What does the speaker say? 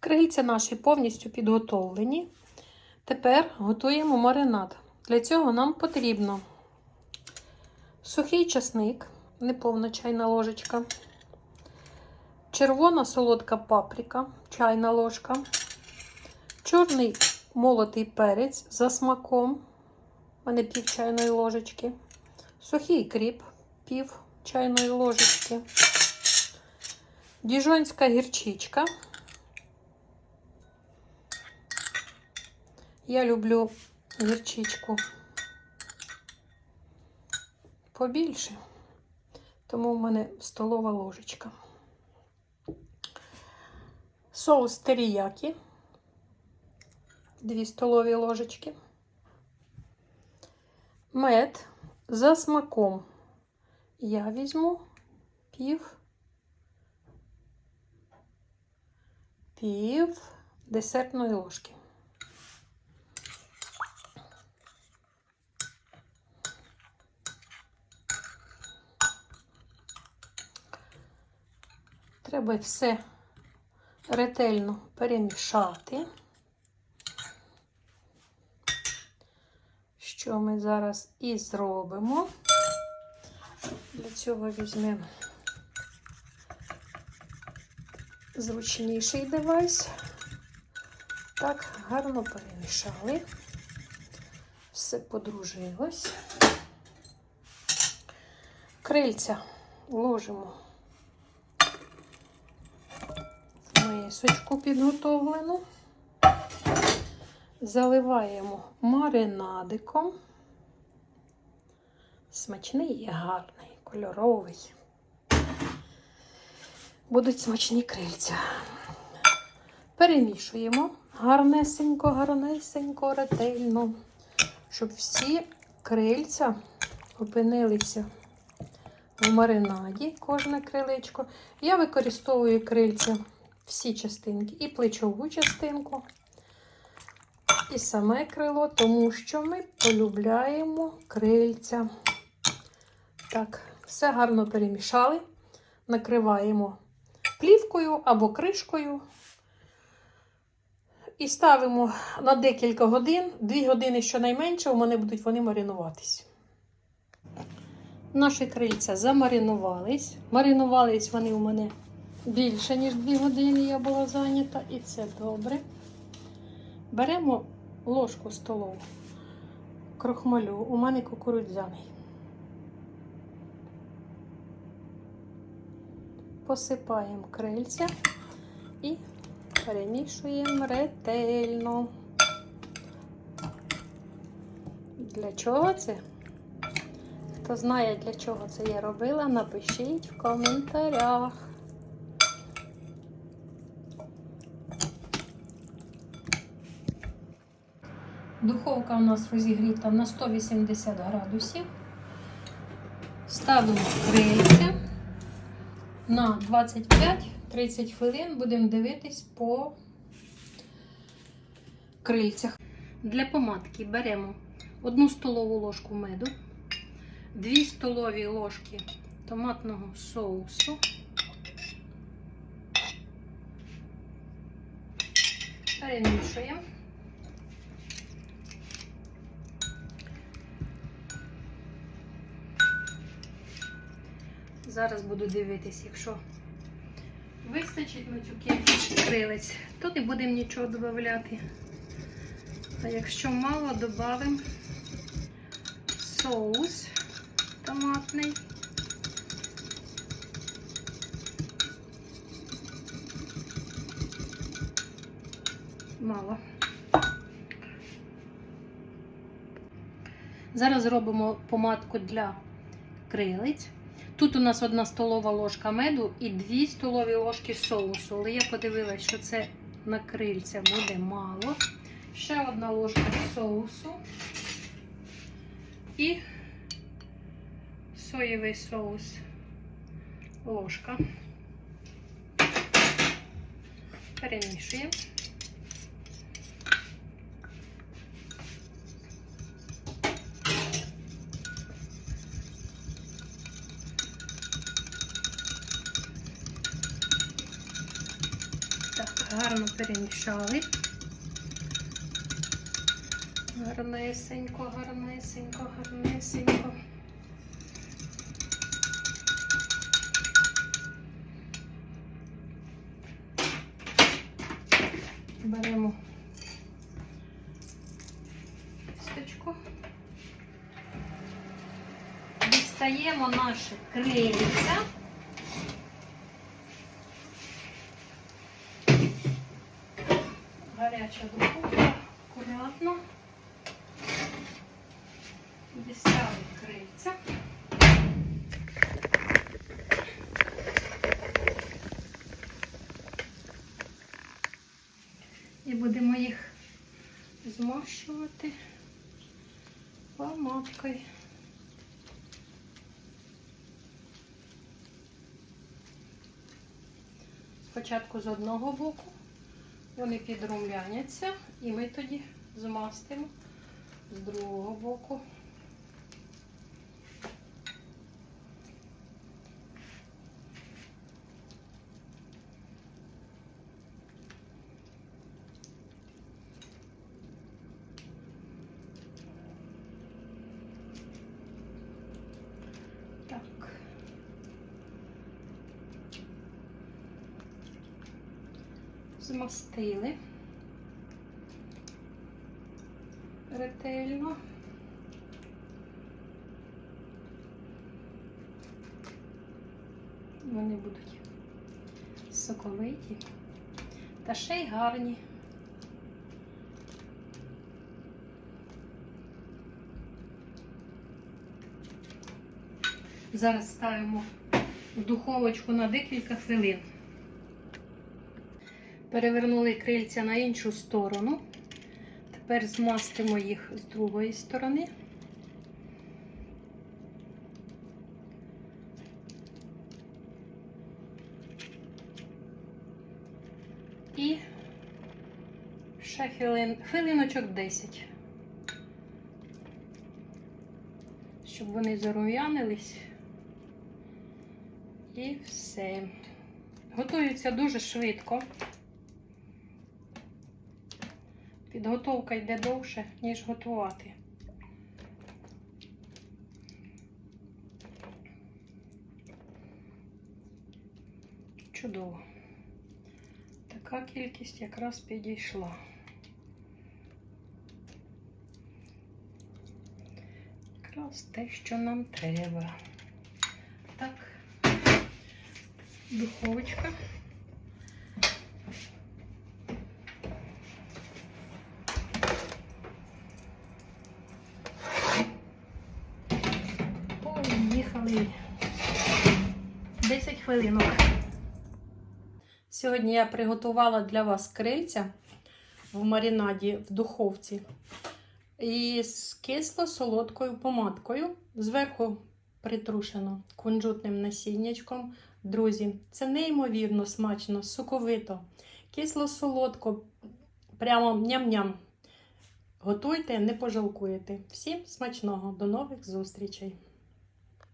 Крильця наші повністю підготовлені. Тепер готуємо маринад. Для цього нам потрібно сухий часник, неповна чайна ложечка, червона солодка паприка, чайна ложка, чорний молотий перець за смаком, у мене пів чайної ложечки, сухий кріп, пів чайної ложечки, діжонська гірчичка. Я люблю гірчичку побільше, тому в мене столова ложечка. Соус теріякі, 2 столові ложечки. Мед за смаком. Я візьму пів, пів десертної ложки. Треба все ретельно перемішати, що ми зараз і зробимо. Для цього візьмемо зручніший девайс. Так, гарно перемішали. Все подружилось. Крильця ложимо мисочку підготовлену. Заливаємо маринадиком. Смачний і гарний, кольоровий. Будуть смачні крильця. Перемішуємо гарнесенько, гарнесенько, ретельно, щоб всі крильця опинилися в маринаді, кожне крилечко. Я використовую крильця всі частинки, і плечову частинку, і саме крило, тому що ми полюбляємо крильця. Так, все гарно перемішали, накриваємо плівкою або кришкою. І ставимо на декілька годин, 2 години щонайменше, у мене будуть вони маринуватись. Наші крильця замаринувались. Маринувались вони у мене більше, ніж 2 години я була зайнята, і це добре. Беремо ложку столову крохмалю, у мене кукурудзяний. Посипаємо крильця і перемішуємо ретельно. Для чого це? Хто знає, для чого це я робила, напишіть в коментарях. Духовка у нас розігріта на 180 градусів. Ставимо крильця на 25-30 хвилин. Будемо дивитись по крильцях. Для помадки беремо 1 столову ложку меду, 2 столові ложки томатного соусу. Перемішуємо. Зараз буду дивитись, якщо вистачить на цю кількість крилець, то не будемо нічого додати. А якщо мало, додамо соус томатний. Мало. Зараз зробимо помадку для крилиць. Тут у нас одна столова ложка меду і дві столові ложки соусу. Але я подивилася, що це на крильця буде мало. Ще одна ложка соусу і соєвий соус. Ложка. Перемішуємо. Так. Гарно перемішали. Гарнесенько, гарнесенько, гарнесенько. Беремо кісточку. Дістаємо наше крильця. Гаряча духовка, акуратно. Дістали крильця. І будемо їх змащувати помадкою. Спочатку з одного боку, вони підрумляняться, і ми тоді змастимо з другого боку. Так. Змастили ретельно. Вони будуть соковиті та ще й гарні. Зараз ставимо в духовочку на декілька хвилин. Перевернули крильця на іншу сторону. Тепер змастимо їх з другої сторони. І ще хвилин, хвилиночок 10. Щоб вони зарум'янились. І все. Готуються дуже швидко. Підготовка йде довше, ніж готувати. Чудово. Така кількість якраз підійшла. Якраз те, що нам треба. Так, духовочка. Поїхали. 10 хвилинок. Сьогодні я приготувала для вас крильця в маринаді в духовці із кисло-солодкою помадкою. Зверху притрушено кунжутним насіннячком. Друзі, це неймовірно смачно, соковито, кисло-солодко, прямо ням-ням. Готуйте, не пожалкуєте. Всім смачного, до нових зустрічей!